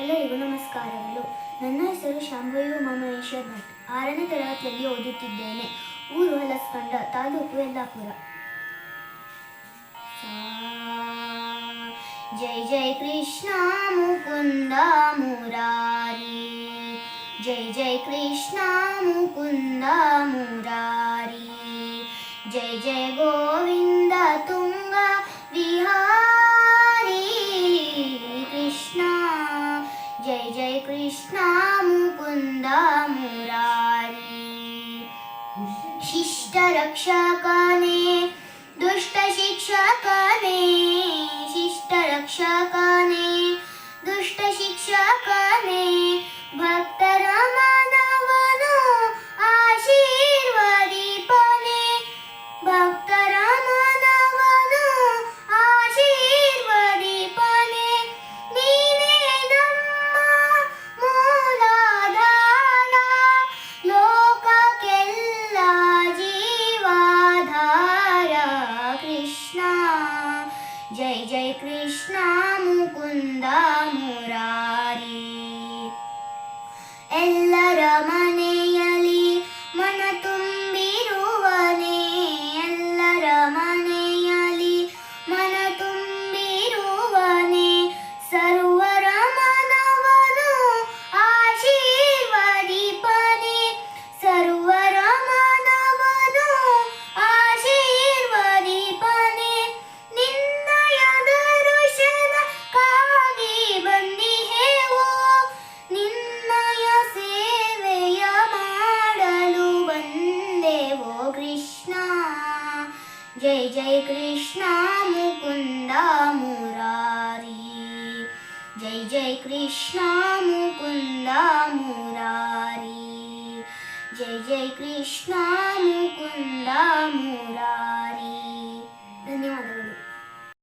ಎಲ್ಲರಿಗೂ ನಮಸ್ಕಾರಗಳು ನನ್ನ ಹೆಸರು ಶಾಂಭವಿ ಉಮಾಮಹೇಶ್ವರ್ ಭಟ್ ಆರನೇ ತರಗತಿಯಲ್ಲಿ ಓದುತ್ತಿದ್ದೇನೆ ಊರು ಹಲಸ್ಕಂಡ ತಾಲೂಕು ಯಲ್ಲಾಪುರ ಸಾ ಜೈ ಜೈ ಕೃಷ್ಣ ಮುಕುಂದ ಮುರಾರಿ ಜೈ ಜೈ ಕೃಷ್ಣ ಮುಕುಂದ ಮುರಾರಿ ಜೈ ಜೈ ಗೋವಿಂದ ತುಂಗ ವಿಹಾರಿ मुकुन्द मुरारे ने दुष्ट शिष्टरक्षकाने दुष्टशिक्षकाने जय जय कृष्णा मुकुन्द मुरारी एल्लर मन जय कृष्ण मुकुन्द मुरारी। जय जय कृष्ण मुकुन्द मुरारी। जय जय कृष्ण मुकुन्दा